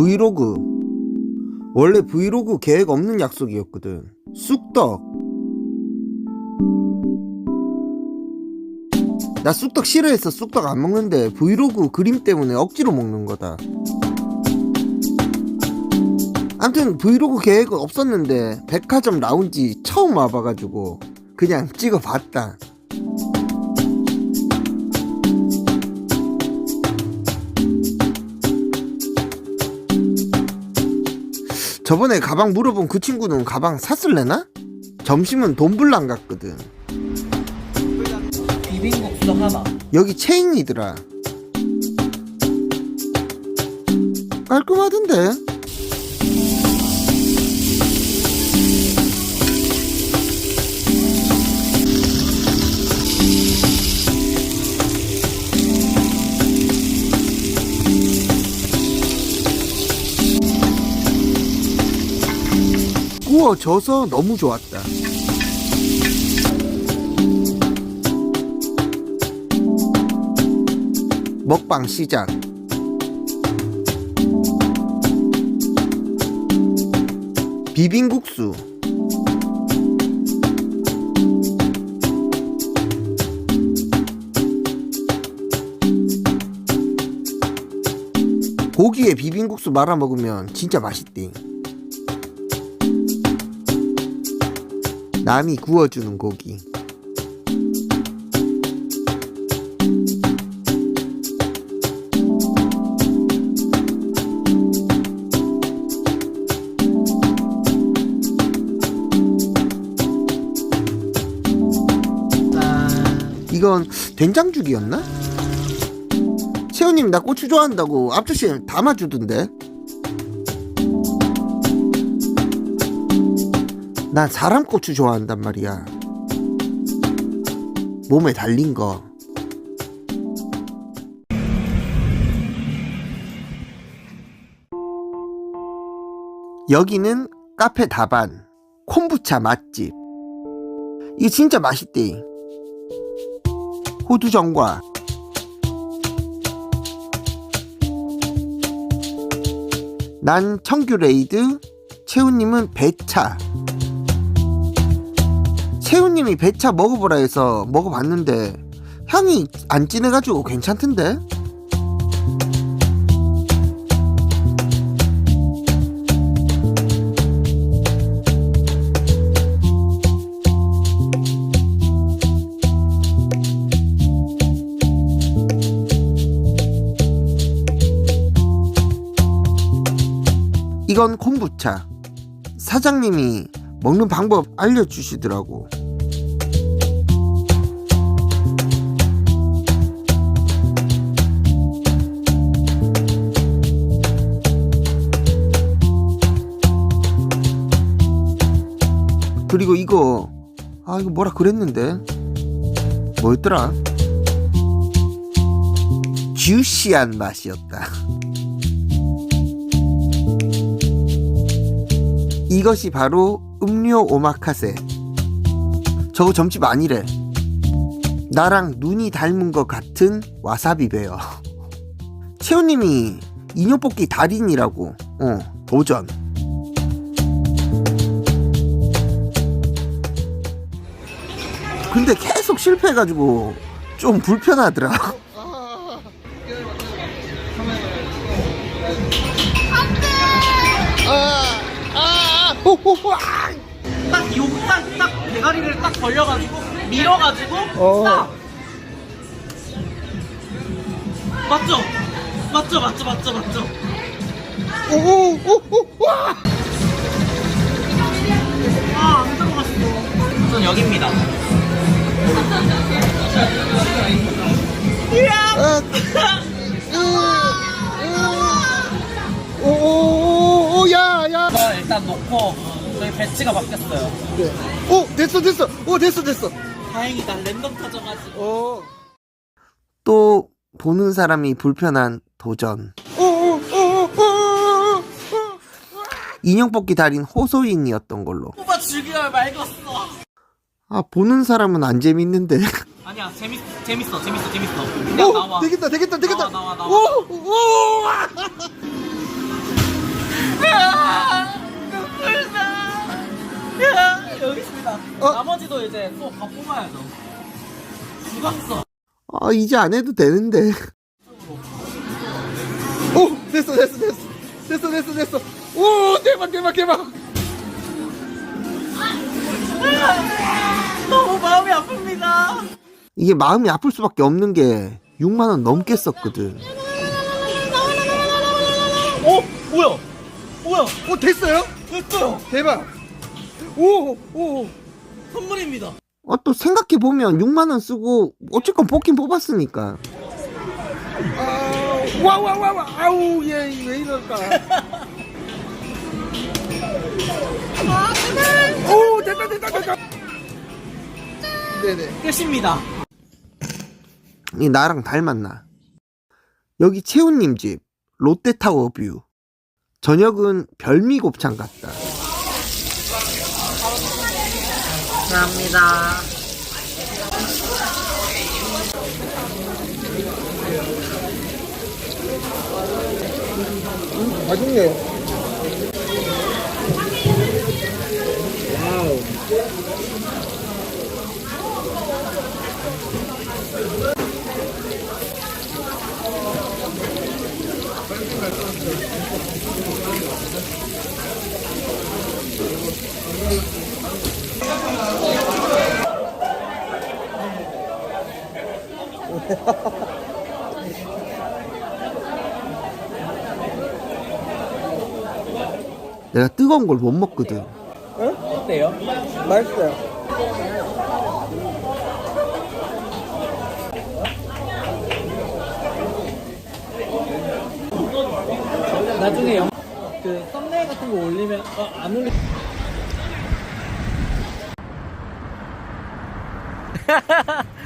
브이로그. 원래 브이로그 계획 없는 약속이었거든. 쑥떡. 나 쑥떡 싫어해서 쑥떡 안 먹는데 브이로그 그림 때문에 억지로 먹는 거다. 암튼 브이로그 계획은 없었는데 백화점 라운지 처음 와봐가지고 그냥 찍어봤다 저번에 가방 물어본 그 친구는 가방 샀을래나? 점심은 돈불랑 갔거든 비빔국수 하나. 여기 체인이더라 깔끔하던데 구워져서 너무 좋았다. 먹방 시작. 비빔국수. 고기에 비빔국수 말아 먹으면 진짜 맛있대 남이 구워주는 고기 이건 된장죽이었나? 채원님 나 고추 좋아한다고 앞접시에 담아주던데 난 사람 고추 좋아한단 말이야. 몸에 달린 거. 여기는 카페 다반 콤부차 맛집. 이게 진짜 맛있대. 호두전과. 난 청규 레이드 채우님은 배차 채우님이 배차 먹어보라 해서 먹어봤는데 향이 안 진해가지고 괜찮던데? 이건 콤부차. 사장님이 먹는 방법 알려주시더라고 그리고 이거 아 이거 뭐라 그랬는데? 뭐였더라? 주시한 맛이었다. 이것이 바로 음료 오마카세. 저거 점집 아니래. 나랑 눈이 닮은 것 같은 와사비 베어. 채호님이 인형 뽑기 달인이라고. 어 도전 근데 계속 실패해가지고 좀 불편하더라 딱 욕딱 딱 대가리를 딱 벌려가지고 밀어가지고 어. 딱. 맞죠? 맞죠? 맞죠? 맞죠? 맞죠? 오오오오와 아안 들어갔어. 전 여기입니다. 오오오야야. 이거 일단 놓고 저희 배치가 바뀌었어요. 오 됐어 됐어. 오 됐어 됐어. 다행이다. 랜덤 터져가지고. 어. 또 보는 사람이 불편한 도전. 인형 뽑기 달인 호소인이었던 걸로. 오빠 죽이려 말겠어. 아 보는 사람은 안 재밌는데. 아니야 재밌 재밌어 재밌어 재밌어. 그냥 오, 나와. 되겠다 되겠다 되겠다. 나와 나와 나와. 오 오. 아, 나머지도 이제 또 밥 뽑아야죠. 죽었어. 아 이제 안 해도 되는데. 오 됐어 됐어 됐어 됐어 됐어 됐어. 오 대박 대박 대박. 아, 너무 마음이 아픕니다. 이게 마음이 아플 수밖에 없는 게 6만 원 넘게 썼거든 어? 뭐야? 뭐야? 오 됐어요? 됐어요. 대박 오 오 선물입니다. 어, 또 생각해 보면 6만 원 쓰고 어쨌건 뽑긴 뽑았으니까 아, 와와와와 아우 얘 왜 이럴까 오 됐다 됐다 됐다 네네. 끝입니다. 이 나랑 닮았나? 여기 채훈님 집 롯데타워 뷰. 저녁은 별미 곱창 같다. 감사합니다. 맛있네요 내가 뜨거운 걸 못 먹거든 어때요? 맛있어요 나중에 영, 그 썸네일 같은 거 올리면 어, 안 올리.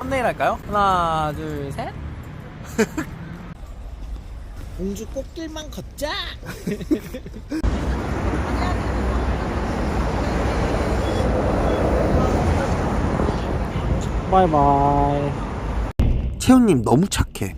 썸네일 할까요? 하나, 둘, 셋. 공주 꽃길만 걷자. 바이바이. 채훈님 너무 착해